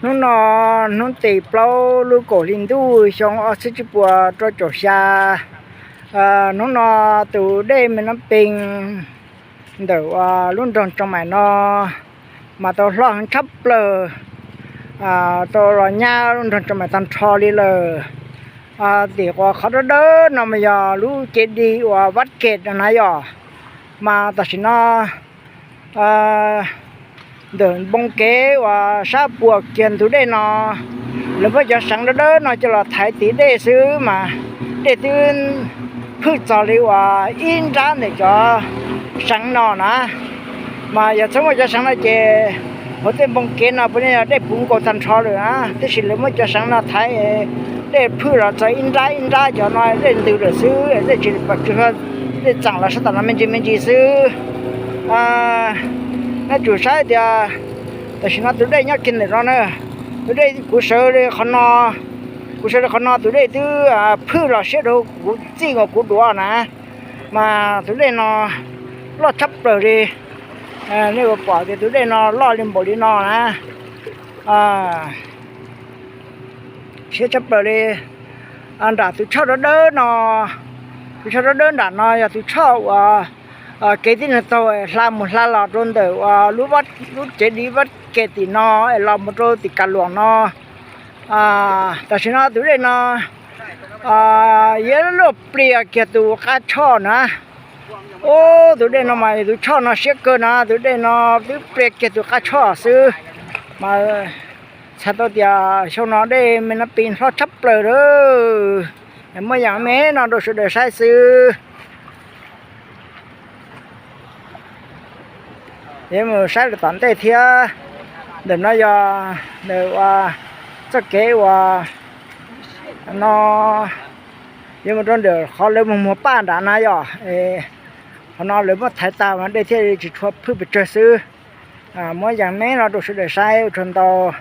nun nó nun tì plau lu cổ linh tu xong ở sức chụp cho chỗ xa nun nó từ đây mình nó pin đầu luôn tròn trong mày nó mà tao lo hắn thấp lờ à tao lo nha luôn tròn trong mày tan cho đi lờ à thì qua khó đó đó nó mà giờ lu chết đi qua vắt kết là nãy giờ mà tao chỉ nó à เดินบงเกว่าซาปวกเกียนทุเด้นอ แล้วก็จะสังเด้อนอจะลอดไทยตีเด้ซื้อมา ได้ตื่นพืชจอเลว่าอินจ้าเนี่ยจะสังนอนะ มาอย่าสมมติจะสั่งนะเจพอเต็มบงเกนอพวกนี้ได้ปุ่มกดทันทอเลยนะที่สิ่งเหลยไม่จะสั่งนอไทยได้พืชเราจะอินจ้าอินจ้าจะน้อยได้ตื่เดือซื้อได้จีบปัจจุบันได้จังละสถานะมันจีมันจีซื้ออ่า nó chủ sai thì à, tại sao nó từ đây nhá kinh này nó nữa từ đây cú sợ đây khó nó, cú sợ đây khó nó từ đây thứ à phư là sẽ đâu cú gì ngọc cú đùa nè mà từ đây nó lo chấp rồi đi à, nếu mà bỏ thì từ đây nó lo lên bộ đi nó nè à sẽ chấp rồi đi anh đã từ sau đó đỡ nó từ sau đó đỡ đã nó giờ từ sau à เกตินะตัวเมลามุลาลอดรุ่นเดียวรู้วัดรู้เจดีวัดเกตินอเอลอมุโตติกาหลวงนอแต่ฉันอตัวเดนอเยอะลบเปลี่ยเกตุกัดช่อนะ โอ้ตัวเดนอใหม่ตัวช่อนอเชียกเกินนะตัวเดนอตัวเปลี่ยเกตุกัดช่อซื้อมาชาตัวเดียช่อนอได้มันปีนเพราะชับเปลือยเออไม่อย่างนี้นอนดยสุดเดชซื้อยังมืาใช้ตั้งแตี้ยเดินนาย่าเดี๋ยวจะเก๋ว่าน้อยังมือโดนเดี๋ยวเขาเลยมือมือป้าด่านายาเอเพอนอนเลยมันถ่ายตามันได้เที่ยวจิตยัวพื่อไปเจอซื้ออ่ามื่ออย่างนี้เราดูสุดใช้ชนโต